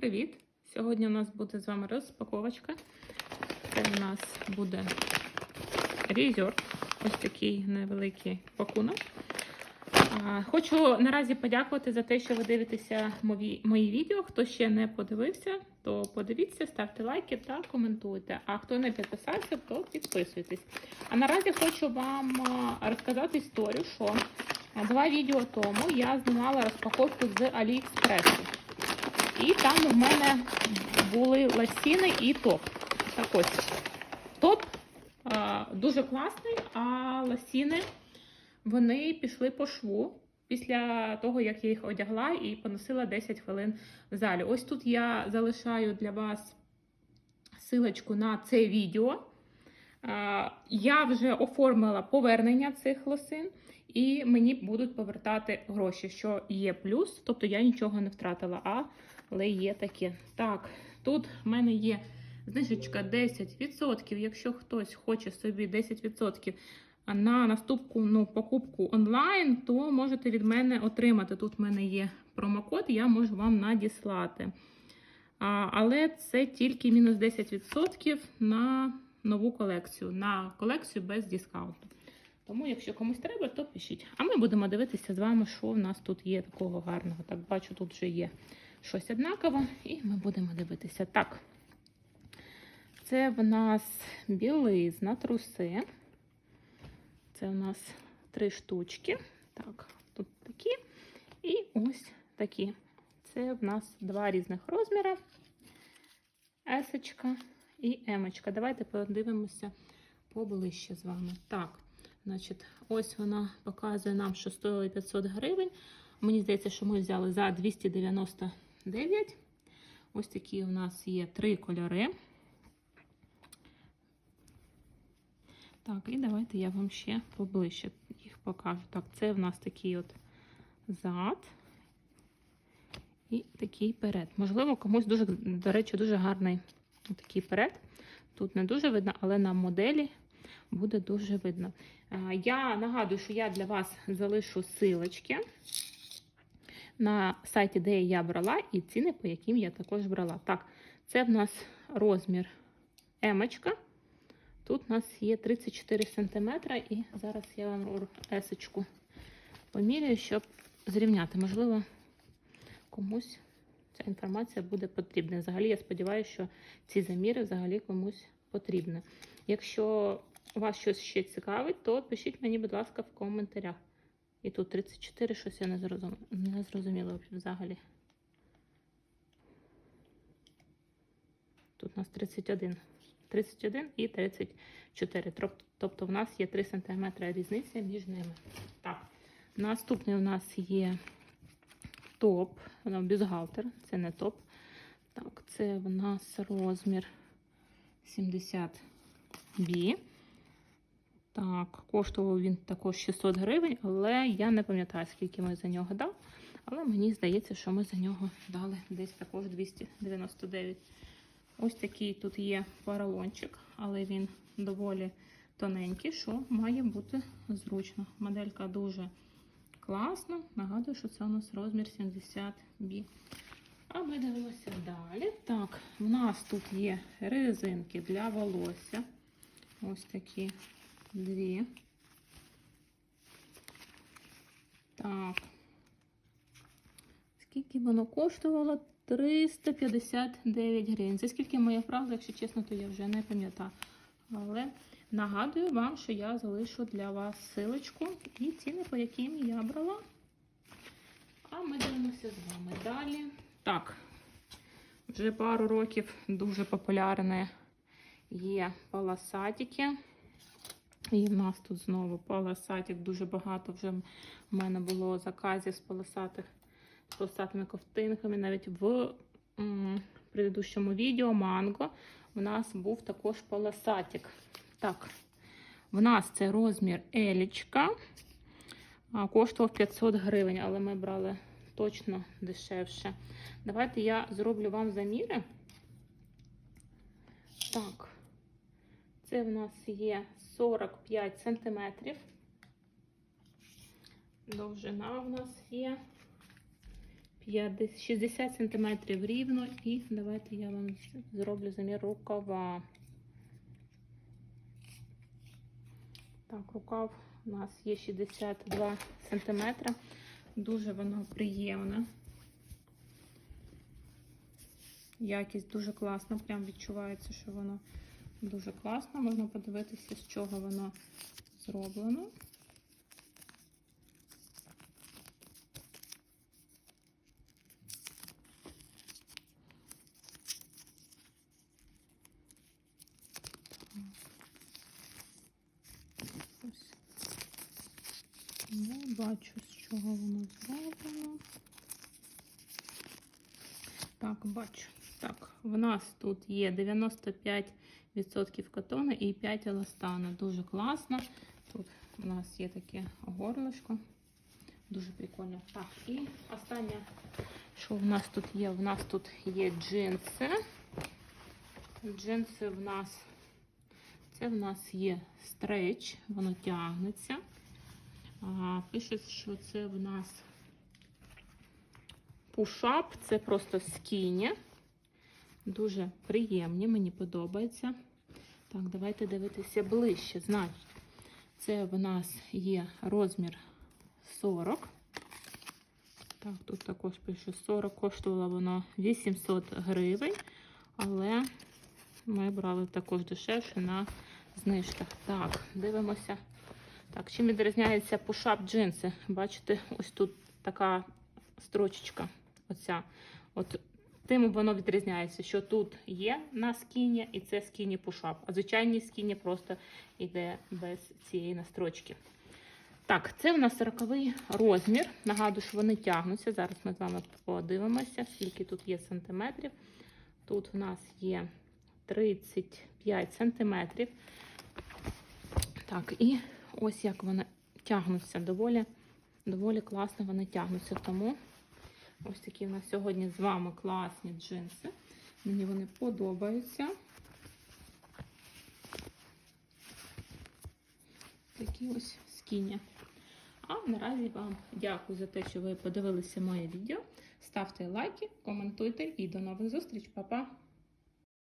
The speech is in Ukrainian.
привіт! Сьогодні у нас буде з вами розпаковочка. Це у нас буде різьор. Ось такий невеликий пакунок. Хочу наразі подякувати за те, що ви дивитеся мої, мої відео. Хто ще не подивився, то подивіться, ставте лайки та коментуйте. А хто не підписався, то підписуйтесь. А наразі хочу вам розказати історію, що два відео тому я знімала розпаковку з Аліекспресу. І там у мене були ласіни і топ. Так ось. Топ а, дуже класний, а ласіни вони пішли по шву після того, як я їх одягла і поносила 10 хвилин в залі. Ось тут я залишаю для вас силочку на це відео. Я вже оформила повернення цих лосин, і мені будуть повертати гроші, що є плюс, тобто я нічого не втратила, а але є таке. Так, тут в мене є знижечка 10%. Якщо хтось хоче собі 10% на наступну ну, покупку онлайн, то можете від мене отримати. Тут в мене є промокод, я можу вам надіслати. А, Але це тільки мінус 10% на нову колекцію, на колекцію без дискаунту. Тому, якщо комусь треба, то пишіть. А ми будемо дивитися з вами, що в нас тут є такого гарного. Так, бачу, тут вже є щось однакове, і ми будемо дивитися. Так, це в нас білизна, труси. Це у нас три штучки. Так, тут такі. І ось такі. Це в нас два різних розміри. Есочка і емочка. Давайте подивимося поближче з вами. Так, значить, ось вона показує нам, що стоїли 500 гривень. Мені здається, що ми взяли за 299. Ось такі у нас є три кольори. Так, і давайте я вам ще поближче їх покажу. Так, це в нас такий от зад і такий перед. Можливо, комусь дуже, до речі, дуже гарний такий перед. Тут не дуже видно, але на моделі буде дуже видно. Я нагадую, що я для вас залишу силочки на сайті, де я брала, і ціни, по яким я також брала. Так, це в нас розмір емочка. Тут у нас є 34 см, і зараз я вам есочку поміряю, щоб зрівняти. Можливо, комусь ця інформація буде потрібна. Взагалі, я сподіваюся, що ці заміри взагалі комусь потрібні. Якщо вас щось ще цікавить, то пишіть мені, будь ласка, в коментарях. І тут 34, щось я не зрозуміла, не зрозуміла взагалі. Тут у нас 31. 31 і 34. Тобто в нас є 3 см різниця між ними. Так, наступний у нас є топ, бюстгальтер, це не топ. Так, це в нас розмір 70 b Так, коштував він також 600 гривень, але я не пам'ятаю, скільки ми за нього дав. Але мені здається, що ми за нього дали десь також 299. Ось такий тут є поролончик, але він доволі тоненький, що має бути зручно. Моделька дуже класна. Нагадую, що це у нас розмір 70B. А ми дивимося далі. Так, в нас тут є резинки для волосся. Ось такі дві. Так. Скільки воно коштувало? 359 гривень. Це скільки моя правда, якщо чесно, то я вже не пам'ятаю. Але нагадую вам, що я залишу для вас силочку і ціни, по яким я брала. А ми дивимося з вами далі. Так, вже пару років дуже популярне є полосатики. І в нас тут знову полосатик. Дуже багато вже в мене було заказів з полосатих з полосатими ковтинками. Навіть в м, предыдущому відео манго у нас був також полосатик. Так, в нас це розмір елічка. Коштував 500 гривень, але ми брали точно дешевше. Давайте я зроблю вам заміри. Так, це в нас є 45 сантиметрів. Довжина в нас є 50 60 см рівно. І давайте я вам зроблю замір рукава. Так, рукав у нас є 62 см. Дуже воно приємне. Якість дуже класна, прям відчувається, що воно дуже класно. Можна подивитися, з чого воно зроблено. Я бачу, з чого воно зроблено. Так, бачу. Так, в нас тут є 95% катону і 5 еластану. Дуже класно. Тут у нас є таке горлишко. Дуже прикольно. Так, і останнє, що в нас тут є? В нас тут є джинси. Джинси в нас це в нас є стреч, воно тягнеться. А, пише, що це в нас пушап, це просто скіні. Дуже приємні, мені подобається. Так, давайте дивитися ближче. Значить, це в нас є розмір 40. Так, тут також пише 40, коштувало воно 800 гривень, але ми брали також дешевше на знижках. Так, дивимося. Так, чим відрізняється пушап джинси? Бачите, ось тут така строчечка. Оця. От тим воно відрізняється, що тут є на скіні, і це скіні пушап. А звичайні скіні просто йде без цієї настрочки. Так, це в нас 40 розмір. Нагадую, що вони тягнуться. Зараз ми з вами подивимося, скільки тут є сантиметрів. Тут в нас є 35 сантиметрів. Так, і ось як вони тягнуться. Доволі, доволі класно вони тягнуться. Тому ось такі в нас сьогодні з вами класні джинси. Мені вони подобаються. Такі ось скіні. А наразі вам дякую за те, що ви подивилися моє відео. Ставте лайки, коментуйте і до нових зустріч, Па-па!